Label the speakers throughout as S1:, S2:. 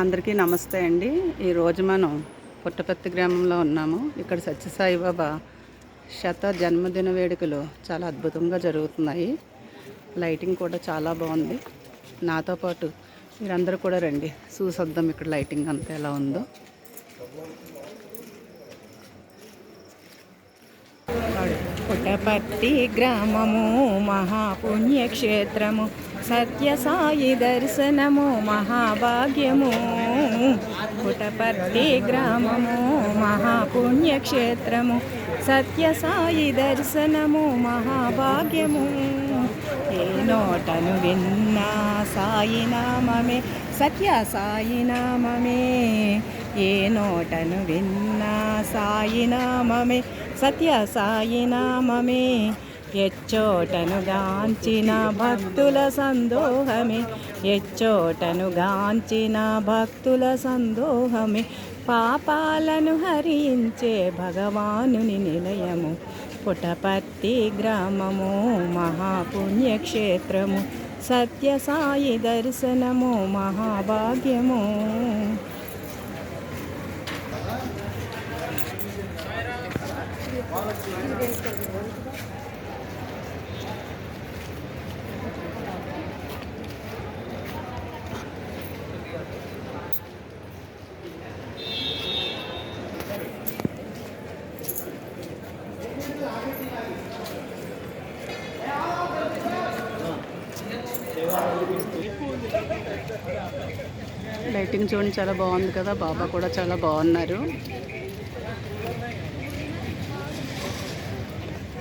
S1: అందరికీ నమస్తే అండి. ఈరోజు మనం పుట్టపత్తి గ్రామంలో ఉన్నాము. ఇక్కడ సత్యసాయిబాబా శత జన్మదిన వేడుకలు చాలా అద్భుతంగా జరుగుతున్నాయి. లైటింగ్ కూడా చాలా బాగుంది. నాతో పాటు మీరందరూ కూడా రండి. చూసొద్దాం ఇక్కడ లైటింగ్ అంతా ఎలా ఉందో.
S2: పుటపర్తి గ్రామము మహాపుణ్యక్షేత్రము సత్యసాయి దర్శనము మహాభాగ్యము. పుటపర్తి గ్రామము మహాపుణ్యక్షేత్రము సత్యసాయి దర్శనము మహాభాగ్యము. ఏ నోటను విన్నా సాయి నామమే సత్య సాయి నామమే. ఏ నోటను విన్నా సాయి నామమే సత్య సాయి నామమే ఎచ్చోటను గాంచిన భక్తుల సందోహమే. ఎచ్చోటను గాంచిన భక్తుల సందోహమే. పాపాలను హరించే భగవానుని నిలయము. పుటపర్తి గ్రామము మహాపుణ్యక్షేత్రము. సత్యసాయి దర్శనము మహాభాగ్యము.
S1: లైటింగ్ చూడండి చాలా బాగుంది కదా. బాబా కూడా చాలా బాగున్నారు.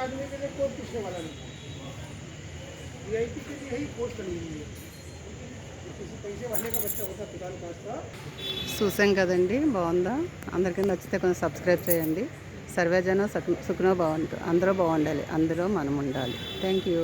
S3: आदमी के लिए कोई पूछने वाला नहीं वीआईपी के लिए ही पोस्ट बनी हुई है किसी पैसे वाले का बच्चा होता दुकान पास का
S1: చూసాం కదండి బాగుందా అందరికీ నచ్చితే కొంచెం సబ్స్క్రైబ్ చేయండి సర్వేజన సుఖ సుఖనో బాగుంటుంది అందరూ బాగుండాలి అందరూ మనం ఉండాలి థ్యాంక్ యూ